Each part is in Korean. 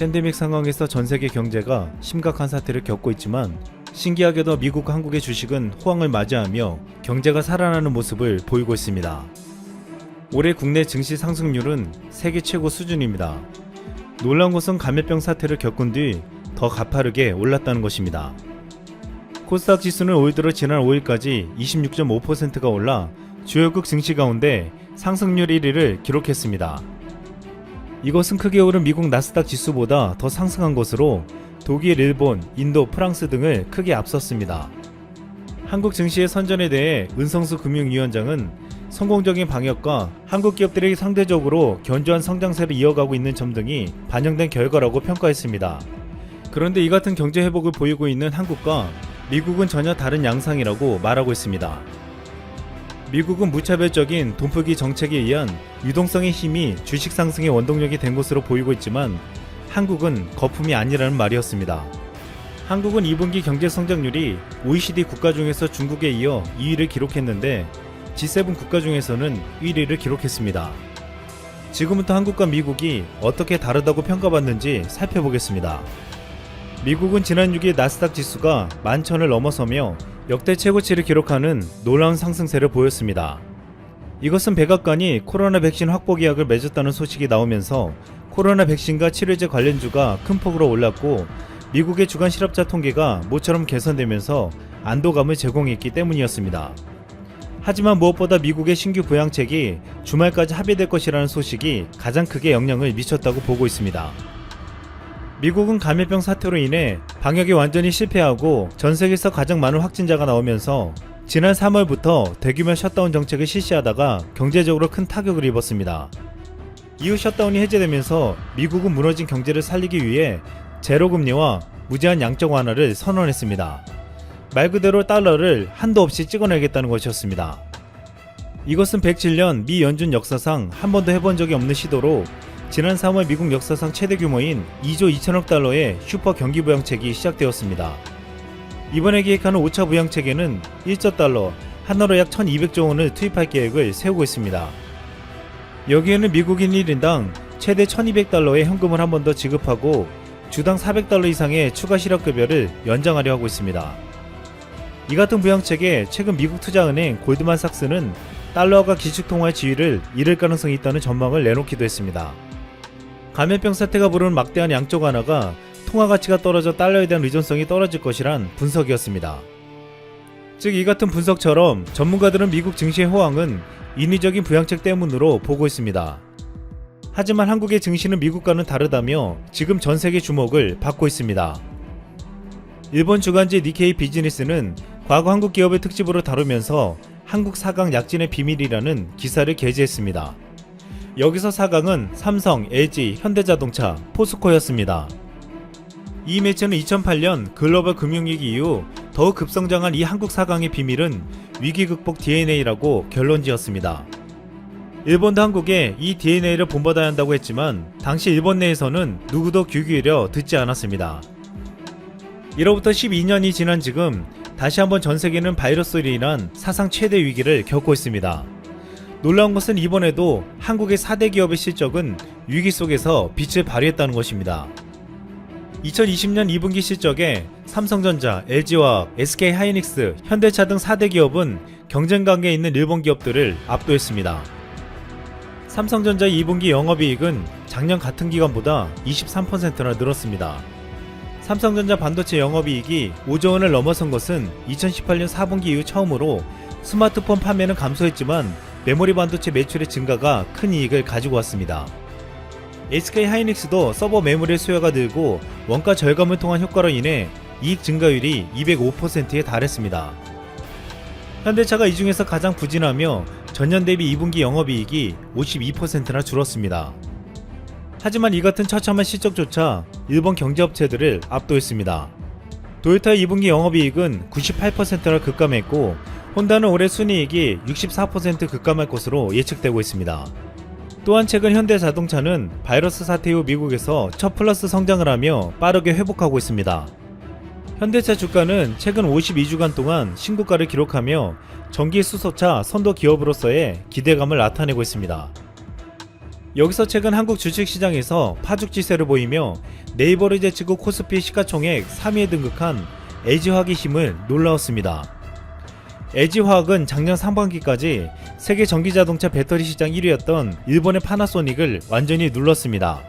팬데믹 상황에서 전 세계 경제가 심각한 사태를 겪고 있지만 신기하게도 미국 한국의 주식은 호황을 맞이하며 경제가 살아나는 모습을 보이고 있습니다. 올해 국내 증시 상승률은 세계 최고 수준입니다. 놀라운 것은 감염병 사태를 겪은 뒤 더 가파르게 올랐다는 것입니다. 코스닥 지수는 올 들어 지난 5일까지 26.5%가 올라 주요국 증시 가운데 상승률 1위를 기록했습니다. 이것은 크게 오른 미국 나스닥 지수보다 더 상승한 것으로 독일, 일본, 인도, 프랑스 등을 크게 앞섰습니다. 한국 증시의 선전에 대해 은성수 금융위원장은 성공적인 방역과 한국 기업들이 상대적으로 견조한 성장세를 이어가고 있는 점 등이 반영된 결과라고 평가했습니다. 그런데 이 같은 경제 회복을 보이고 있는 한국과 미국은 전혀 다른 양상이라고 말하고 있습니다. 미국은 무차별적인 돈풀기 정책에 의한 유동성의 힘이 주식 상승의 원동력이 된 것으로 보이고 있지만 한국은 거품이 아니라는 말이었습니다. 한국은 2분기 경제 성장률이 OECD 국가 중에서 중국에 이어 2위를 기록했는데 G7 국가 중에서는 1위를 기록했습니다. 지금부터 한국과 미국이 어떻게 다르다고 평가받는지 살펴보겠습니다. 미국은 지난 6일 나스닥 지수가 11,000을 넘어서며 역대 최고치를 기록하는 놀라운 상승세를 보였습니다. 이것은 백악관이 코로나 백신 확보 계약을 맺었다는 소식이 나오면서 코로나 백신과 치료제 관련주가 큰 폭으로 올랐고 미국의 주간 실업자 통계가 모처럼 개선되면서 안도감을 제공했기 때문이었습니다. 하지만 무엇보다 미국의 신규 부양책이 주말까지 합의될 것이라는 소식이 가장 크게 영향을 미쳤다고 보고 있습니다. 미국은 감염병 사태로 인해 방역이 완전히 실패하고 전 세계에서 가장 많은 확진자가 나오면서 지난 3월부터 대규모 셧다운 정책을 실시하다가 경제적으로 큰 타격을 입었습니다. 이후 셧다운이 해제되면서 미국은 무너진 경제를 살리기 위해 제로금리와 무제한 양적 완화를 선언했습니다. 말 그대로 달러를 한도 없이 찍어내겠다는 것이었습니다. 이것은 107년 미 연준 역사상 한 번도 해본 적이 없는 시도로 지난 3월 미국 역사상 최대 규모인 2조 2천억 달러의 슈퍼 경기 부양책이 시작되었습니다. 이번에 기획하는 5차 부양책에는 1조 달러, 한화로 약 1,200조 원을 투입할 계획을 세우고 있습니다. 여기에는 미국인 1인당 최대 1,200달러의 현금을 한 번 더 지급하고 주당 400달러 이상의 추가 실업급여를 연장하려 하고 있습니다. 이 같은 부양책에 최근 미국 투자은행 골드만삭스는 달러가 기축통화의 지위를 잃을 가능성이 있다는 전망을 내놓기도 했습니다. 감염병 사태가 부르는 막대한 양적 완화가 통화 가치가 떨어져 달러에 대한 의존성이 떨어질 것이란 분석이었습니다. 즉 이 같은 분석처럼 전문가들은 미국 증시의 호황은 인위적인 부양책 때문으로 보고 있습니다. 하지만 한국의 증시는 미국과는 다르다며 지금 전 세계 주목을 받고 있습니다. 일본 주간지 니케이 비즈니스는 과거 한국 기업을 특집으로 다루면서 한국 4강 약진의 비밀이라는 기사를 게재했습니다. 여기서 4강은 삼성, LG, 현대자동차, 포스코였습니다. 이 매체는 2008년 글로벌 금융위기 이후 더욱 급성장한 이 한국 4강의 비밀은 위기 극복 DNA라고 결론 지었습니다. 일본도 한국에 이 DNA를 본받아야 한다고 했지만 당시 일본 내에서는 누구도 귀 기울여 듣지 않았습니다. 이로부터 12년이 지난 지금 다시 한번 전 세계는 바이러스로 인한 사상 최대 위기를 겪고 있습니다. 놀라운 것은 이번에도 한국의 4대 기업의 실적은 위기 속에서 빛을 발휘했다는 것입니다. 2020년 2분기 실적에 삼성전자, LG화학, SK하이닉스, 현대차 등 4대 기업은 경쟁 관계에 있는 일본 기업들을 압도했습니다. 삼성전자 2분기 영업이익은 작년 같은 기간보다 23%나 늘었습니다. 삼성전자 반도체 영업이익이 5조 원을 넘어선 것은 2018년 4분기 이후 처음으로 스마트폰 판매는 감소했지만 메모리 반도체 매출의 증가가 큰 이익을 가지고 왔습니다. SK 하이닉스도 서버 메모리 수요가 늘고 원가 절감을 통한 효과로 인해 이익 증가율이 205%에 달했습니다. 현대차가 이 중에서 가장 부진하며 전년 대비 2분기 영업이익이 52%나 줄었습니다. 하지만 이 같은 처참한 실적조차 일본 경제업체들을 압도했습니다. 도요타의 2분기 영업이익은 98%나 급감했고 혼다는 올해 순이익이 64% 급감할 것으로 예측되고 있습니다. 또한 최근 현대 자동차는 바이러스 사태 후 미국에서 첫 플러스 성장을 하며 빠르게 회복하고 있습니다. 현대차 주가는 최근 52주간 동안 신고가를 기록하며 전기 수소차 선도 기업으로서의 기대감을 나타내고 있습니다. 여기서 최근 한국 주식시장에서 파죽지세를 보이며 네이버를 제치고 코스피 시가총액 3위에 등극한 힘을 놀라웠습니다. LG화학은 작년 상반기까지 세계 전기자동차 배터리 시장 1위였던 일본의 파나소닉을 완전히 눌렀습니다.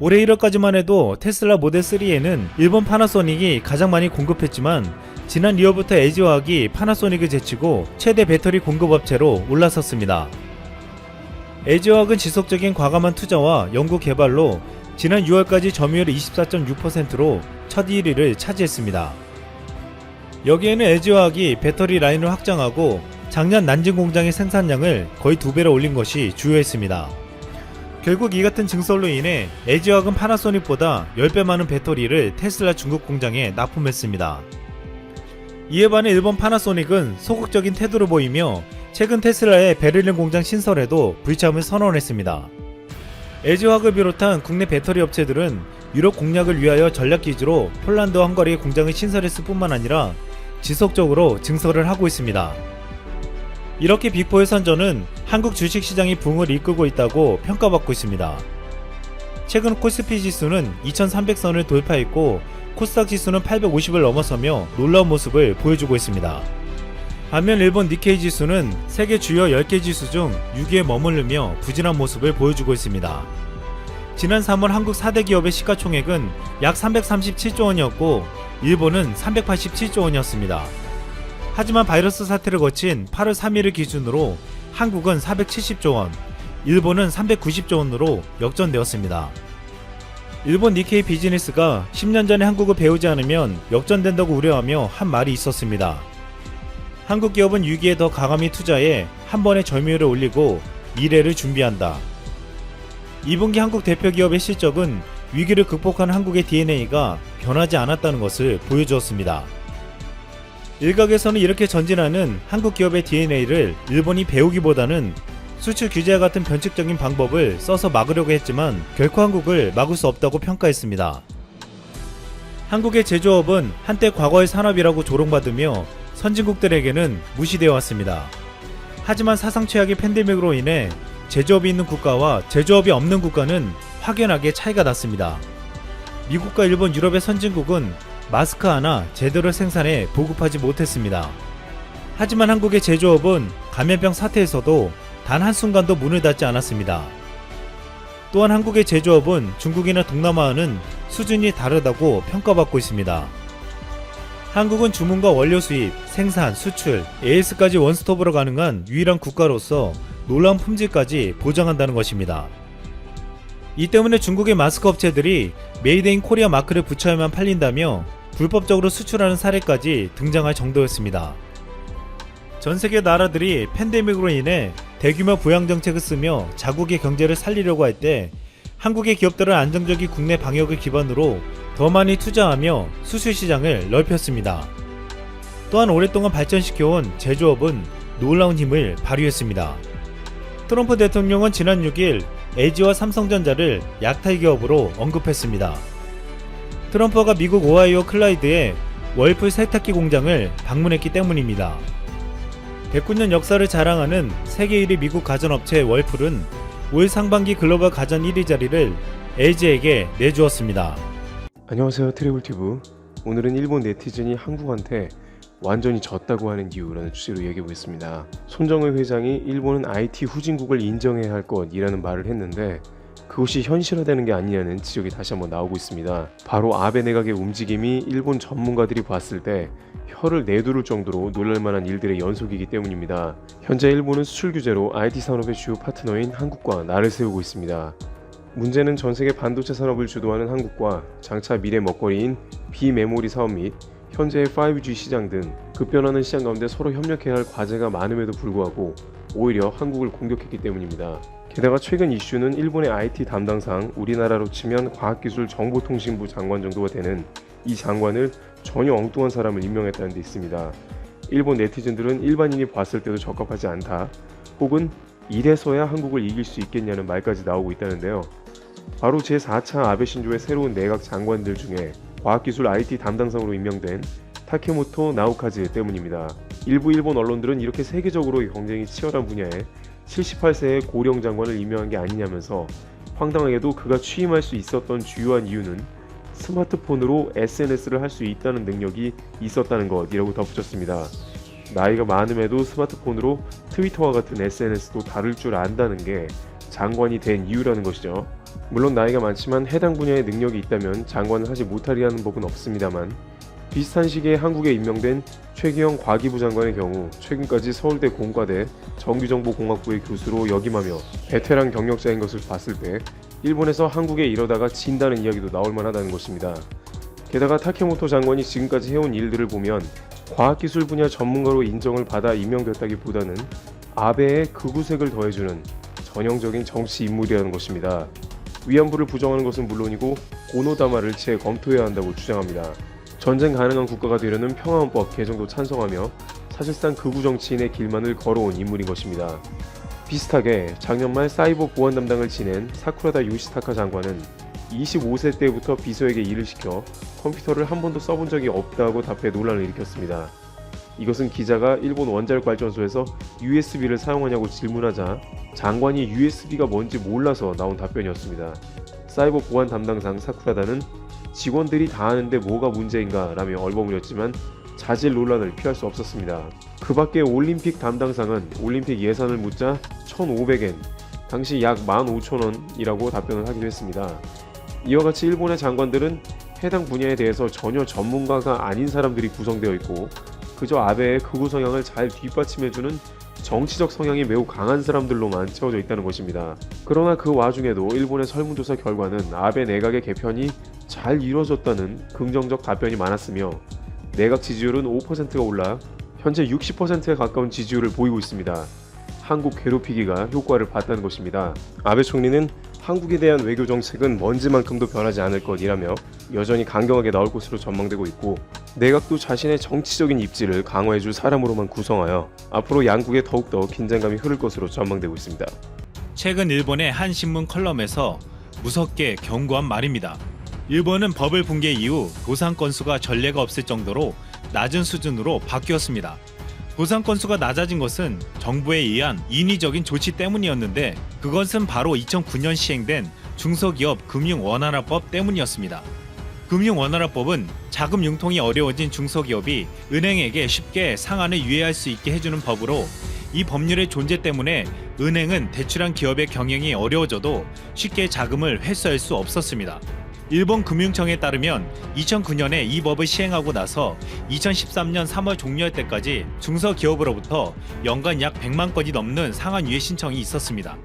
올해 1월까지만 해도 테슬라 모델 3에는 일본 파나소닉이 가장 많이 공급했지만 지난 2월부터 LG화학이 파나소닉을 제치고 최대 배터리 공급업체로 올라섰습니다. LG화학은 지속적인 과감한 투자와 연구 개발로 지난 6월까지 점유율 24.6%로 첫 1위를 차지했습니다. 여기에는 LG화학이 배터리 라인을 확장하고 작년 난징 공장의 생산량을 거의 두 배로 올린 것이 주요했습니다. 결국 이 같은 증설로 인해 LG화학은 파나소닉보다 10배 많은 배터리를 테슬라 중국 공장에 납품했습니다. 이에 반해 일본 파나소닉은 소극적인 태도를 보이며 최근 테슬라의 베를린 공장 신설에도 불참을 선언했습니다. LG화학을 비롯한 국내 배터리 업체들은 유럽 공략을 위하여 전략 기지로 폴란드와 헝가리의 공장을 신설했을 뿐만 아니라 지속적으로 증설을 하고 있습니다. 이렇게 빅포의 선전은 한국 주식시장이 붕을 이끌고 있다고 평가받고 있습니다. 최근 코스피 지수는 2300선을 돌파했고 코스닥 지수는 850을 넘어서며 놀라운 모습을 보여주고 있습니다. 반면 일본 니케이 지수는 세계 주요 10개 지수 중 6위에 머무르며 부진한 모습을 보여주고 있습니다. 지난 3월 한국 4대 기업의 시가총액은 약 337조 원이었고 일본은 387조 원이었습니다. 하지만 바이러스 사태를 거친 8월 3일을 기준으로 한국은 470조 원, 일본은 390조 원으로 역전되었습니다. 일본 니케이 비즈니스가 10년 전에 한국을 배우지 않으면 역전된다고 우려하며 한 말이 있었습니다. 한국 기업은 위기에 더 과감히 투자해 한 번에 점유율을 올리고 미래를 준비한다. 2분기 한국 대표 기업의 실적은 위기를 극복한 한국의 DNA가 변하지 않았다는 것을 보여주었습니다. 일각에서는 이렇게 전진하는 한국 기업의 DNA를 일본이 배우기보다는 수출 규제와 같은 변칙적인 방법을 써서 막으려고 했지만 결코 한국을 막을 수 없다고 평가했습니다. 한국의 제조업은 한때 과거의 산업이라고 조롱받으며 선진국들에게는 무시되어 왔습니다. 하지만 사상 최악의 팬데믹으로 인해 제조업이 있는 국가와 제조업이 없는 국가는 확연하게 차이가 났습니다. 미국과 일본, 유럽의 선진국은 마스크 하나 제대로 생산해 보급하지 못했습니다. 하지만 한국의 제조업은 감염병 사태에서도 단 한순간도 문을 닫지 않았습니다. 또한 한국의 제조업은 중국이나 동남아와는 수준이 다르다고 평가받고 있습니다. 한국은 주문과 원료 수입, 생산, 수출, AS까지 원스톱으로 가능한 유일한 국가로서 놀라운 품질까지 보장한다는 것입니다. 이 때문에 중국의 마스크 업체들이 메이드 인 코리아 마크를 붙여야만 팔린다며 불법적으로 수출하는 사례까지 등장할 정도였습니다. 전 세계 나라들이 팬데믹으로 인해 대규모 부양 정책을 쓰며 자국의 경제를 살리려고 할 때 한국의 기업들은 안정적인 국내 방역을 기반으로 더 많이 투자하며 수출 시장을 넓혔습니다. 또한 오랫동안 발전시켜온 제조업은 놀라운 힘을 발휘했습니다. 트럼프 대통령은 지난 6일 LG와 삼성전자를 약탈 기업으로 언급했습니다. 트럼프가 미국 오하이오 클라이드의 월풀 세탁기 공장을 방문했기 때문입니다. 109년 역사를 자랑하는 세계 1위 미국 가전업체 월풀은 올 상반기 글로벌 가전 1위 자리를 LG에게 내주었습니다. 안녕하세요 트래블튜브 오늘은 일본 네티즌이 한국한테 완전히 졌다고 하는 이유라는 주제로 얘기해 보겠습니다. 손정의 회장이 일본은 IT 후진국을 인정해야 할 것이라는 말을 했는데 그것이 현실화되는 게 아니냐는 지적이 다시 한번 나오고 있습니다. 바로 아베 내각의 움직임이 일본 전문가들이 봤을 때 혀를 내두를 정도로 놀랄만한 일들의 연속이기 때문입니다. 현재 일본은 수출 규제로 IT 산업의 주요 파트너인 한국과 나를 세우고 있습니다. 문제는 전 세계 반도체 산업을 주도하는 한국과 장차 미래 먹거리인 비메모리 사업 및 현재의 5G 시장 등 급변하는 시장 가운데 서로 협력해야 할 과제가 많음에도 불구하고 오히려 한국을 공격했기 때문입니다. 게다가 최근 이슈는 일본의 IT 담당상 우리나라로 치면 과학기술정보통신부 장관 정도가 되는 이 장관을 전혀 엉뚱한 사람을 임명했다는 데 있습니다. 일본 네티즌들은 일반인이 봤을 때도 적합하지 않다. 혹은 이래서야 한국을 이길 수 있겠냐는 말까지 나오고 있다는데요. 바로 제4차 아베 신조의 새로운 내각 장관들 중에 과학기술 IT 담당상으로 임명된 타케모토 나우카즈 때문입니다. 일부 일본 언론들은 이렇게 세계적으로 경쟁이 치열한 분야에 78세의 고령 장관을 임명한 게 아니냐면서 황당하게도 그가 취임할 수 있었던 주요한 이유는 스마트폰으로 SNS를 할 수 있다는 능력이 있었다는 것이라고 덧붙였습니다. 나이가 많음에도 스마트폰으로 트위터와 같은 SNS도 다룰 줄 안다는 게 장관이 된 이유라는 것이죠. 물론 나이가 많지만 해당 분야의 능력이 있다면 장관을 하지 못하리라는 법은 없습니다만 비슷한 시기에 한국에 임명된 최기영 과기부 장관의 경우 최근까지 서울대 공과대 정규정보공학부의 교수로 역임하며 베테랑 경력자인 것을 봤을 때 일본에서 한국에 이러다가 진다는 이야기도 나올 만하다는 것입니다. 게다가 타케모토 장관이 지금까지 해온 일들을 보면 과학기술 분야 전문가로 인정을 받아 임명됐다기보다는 아베의 극우색을 더해주는 전형적인 정치 인물이라는 것입니다. 위안부를 부정하는 것은 물론이고 고노다마를 재검토해야 한다고 주장합니다. 전쟁 가능한 국가가 되려는 평화헌법 개정도 찬성하며 사실상 극우 정치인의 길만을 걸어온 인물인 것입니다. 비슷하게 작년 말 사이버 보안 담당을 지낸 사쿠라다 요시타카 장관은 25세 때부터 비서에게 일을 시켜 컴퓨터를 한 번도 써본 적이 없다고 답해 논란을 일으켰습니다. 이것은 기자가 일본 원자력 발전소에서 USB를 사용하냐고 질문하자 장관이 USB가 뭔지 몰라서 나온 답변이었습니다. 사이버 보안 담당상 사쿠라다는 직원들이 다 아는데 뭐가 문제인가 라며 얼버무렸지만 자질 논란을 피할 수 없었습니다. 그 밖에 올림픽 담당상은 올림픽 예산을 묻자 1,500엔, 당시 약 15,000원이라고 답변을 하기도 했습니다. 이와 같이 일본의 장관들은 해당 분야에 대해서 전혀 전문가가 아닌 사람들이 구성되어 있고 그저 아베의 극우 성향을 잘 뒷받침해주는 정치적 성향이 매우 강한 사람들로만 채워져 있다는 것입니다. 그러나 그 와중에도 일본의 설문조사 결과는 아베 내각의 개편이 잘 이루어졌다는 긍정적 답변이 많았으며 내각 지지율은 5%가 올라 현재 60%에 가까운 지지율을 보이고 있습니다. 한국 괴롭히기가 효과를 봤다는 것입니다. 아베 총리는 한국에 대한 외교 정책은 먼지만큼도 변하지 않을 것이라며 여전히 강경하게 나올 것으로 전망되고 있고 내각도 자신의 정치적인 입지를 강화해줄 사람으로만 구성하여 앞으로 양국에 더욱더 긴장감이 흐를 것으로 전망되고 있습니다. 최근 일본의 한 신문 컬럼에서 무섭게 경고한 말입니다. 일본은 버블 붕괴 이후 도산 건수가 전례가 없을 정도로 낮은 수준으로 바뀌었습니다. 도산 건수가 낮아진 것은 정부에 의한 인위적인 조치 때문이었는데 그것은 바로 2009년 시행된 중소기업 금융 원활화법 때문이었습니다. 금융 원활화법은 자금 융통이 어려워진 중소기업이 은행에게 쉽게 상환을 유예할 수 있게 해주는 법으로 이 법률의 존재 때문에 은행은 대출한 기업의 경영이 어려워져도 쉽게 자금을 회수할 수 없었습니다. 일본 금융청에 따르면 2009년에 이 법을 시행하고 나서 2013년 3월 종료할 때까지 중소기업으로부터 연간 약 100만 건이 넘는 상한 유예 신청이 있었습니다.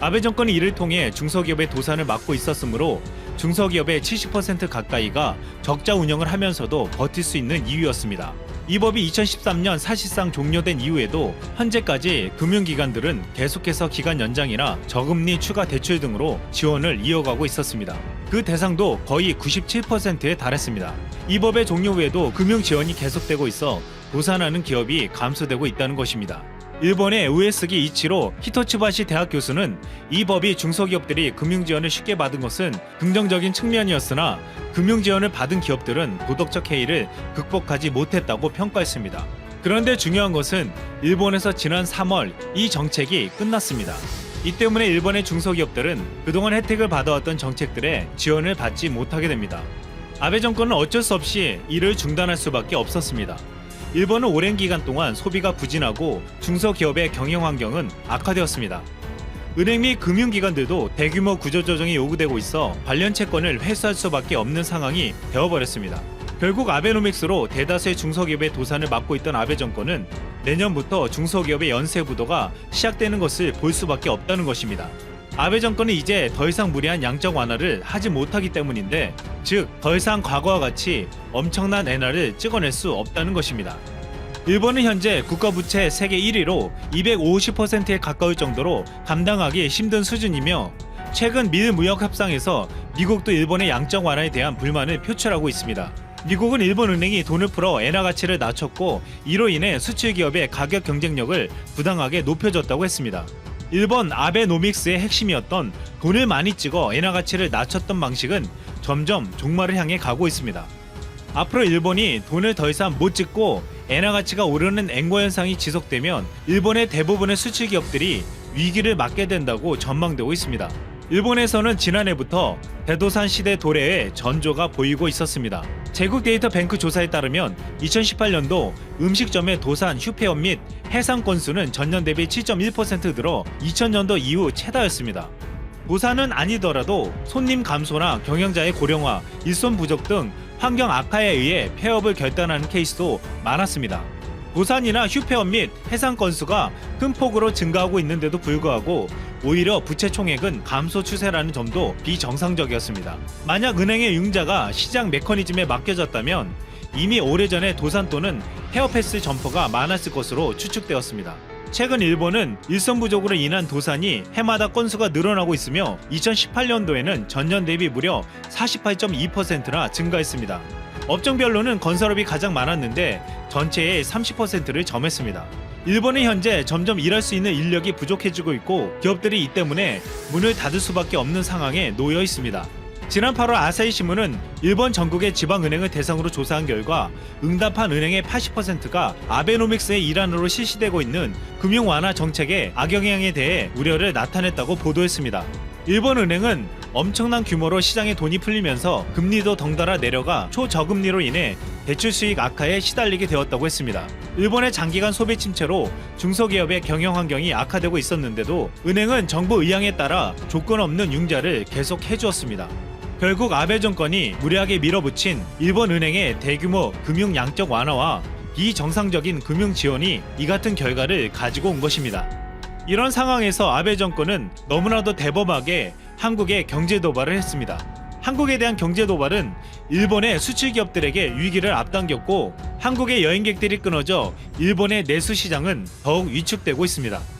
아베 정권이 이를 통해 중소기업의 도산을 막고 있었으므로 중소기업의 70% 가까이가 적자 운영을 하면서도 버틸 수 있는 이유였습니다. 이 법이 2013년 사실상 종료된 이후에도 현재까지 금융기관들은 계속해서 기간 연장이나 저금리 추가 대출 등으로 지원을 이어가고 있었습니다. 그 대상도 거의 97%에 달했습니다. 이 법의 종료 후에도 금융 지원이 계속되고 있어 도산하는 기업이 감소되고 있다는 것입니다. 일본의 우에스기 이치로 히토츠바시 대학 교수는 이 법이 중소기업들이 금융 지원을 쉽게 받은 것은 긍정적인 측면이었으나 금융 지원을 받은 기업들은 도덕적 해이를 극복하지 못했다고 평가했습니다. 그런데 중요한 것은 일본에서 지난 3월 이 정책이 끝났습니다. 이 때문에 일본의 중소기업들은 그동안 혜택을 받아왔던 정책들의 지원을 받지 못하게 됩니다. 아베 정권은 어쩔 수 없이 이를 중단할 수밖에 없었습니다. 일본은 오랜 기간 동안 소비가 부진하고 중소기업의 경영 환경은 악화되었습니다. 은행 및 금융기관들도 대규모 구조조정이 요구되고 있어 관련 채권을 회수할 수밖에 없는 상황이 되어버렸습니다. 결국 아베노믹스로 대다수의 중소기업의 도산을 막고 있던 아베 정권은 내년부터 중소기업의 연쇄 부도가 시작되는 것을 볼 수밖에 없다는 것입니다. 아베 정권은 이제 더 이상 무리한 양적 완화를 하지 못하기 때문인데, 즉, 더 이상 과거와 같이 엄청난 엔화를 찍어낼 수 없다는 것입니다. 일본은 현재 국가부채 세계 1위로 250%에 가까울 정도로 감당하기 힘든 수준이며 최근 미일 무역 협상에서 미국도 일본의 양적 완화에 대한 불만을 표출하고 있습니다. 미국은 일본 은행이 돈을 풀어 엔화 가치를 낮췄고 이로 인해 수출 기업의 가격 경쟁력을 부당하게 높여줬다고 했습니다. 일본 아베노믹스의 핵심이었던 돈을 많이 찍어 엔화 가치를 낮췄던 방식은 점점 종말을 향해 가고 있습니다. 앞으로 일본이 돈을 더 이상 못 찍고 엔화 가치가 오르는 앵거 현상이 지속되면 일본의 대부분의 수출 기업들이 위기를 맞게 된다고 전망되고 있습니다. 일본에서는 지난해부터 대도산 시대 도래에 전조가 보이고 있었습니다. 제국 데이터 뱅크 조사에 따르면 2018년도 음식점의 도산, 휴폐업 및 해상 건수는 전년 대비 7.1% 늘어 2000년도 이후 최다였습니다. 도산은 아니더라도 손님 감소나 경영자의 고령화, 일손 부족 등 환경 악화에 의해 폐업을 결단하는 케이스도 많았습니다. 도산이나 휴폐업 및 해상 건수가 큰 폭으로 증가하고 있는데도 불구하고 오히려 부채 총액은 감소 추세라는 점도 비정상적이었습니다. 만약 은행의 융자가 시장 메커니즘에 맡겨졌다면 이미 오래전에 도산 또는 폐업했을 점포가 많았을 것으로 추측되었습니다. 최근 일본은 일선 부족으로 인한 도산이 해마다 건수가 늘어나고 있으며 2018년도에는 전년 대비 무려 48.2%나 증가했습니다. 업종별로는 건설업이 가장 많았는데 전체의 30%를 점했습니다. 일본은 현재 점점 일할 수 있는 인력이 부족해지고 있고 기업들이 이 때문에 문을 닫을 수밖에 없는 상황에 놓여 있습니다. 지난 8월 아사히 신문은 일본 전국의 지방은행을 대상으로 조사한 결과 응답한 은행의 80%가 아베노믹스의 일환으로 실시되고 있는 금융 완화 정책의 악영향에 대해 우려를 나타냈다고 보도했습니다. 일본 은행은 엄청난 규모로 시장에 돈이 풀리면서 금리도 덩달아 내려가 초저금리로 인해 대출 수익 악화에 시달리게 되었다고 했습니다. 일본의 장기간 소비 침체로 중소기업의 경영 환경이 악화되고 있었는데도 은행은 정부 의향에 따라 조건 없는 융자를 계속 해주었습니다. 결국 아베 정권이 무리하게 밀어붙인 일본 은행의 대규모 금융 양적 완화와 비정상적인 금융 지원이 이 같은 결과를 가지고 온 것입니다. 이런 상황에서 아베 정권은 너무나도 대범하게 한국에 경제 도발을 했습니다. 한국에 대한 경제 도발은 일본의 수출 기업들에게 위기를 앞당겼고 한국의 여행객들이 끊어져 일본의 내수 시장은 더욱 위축되고 있습니다.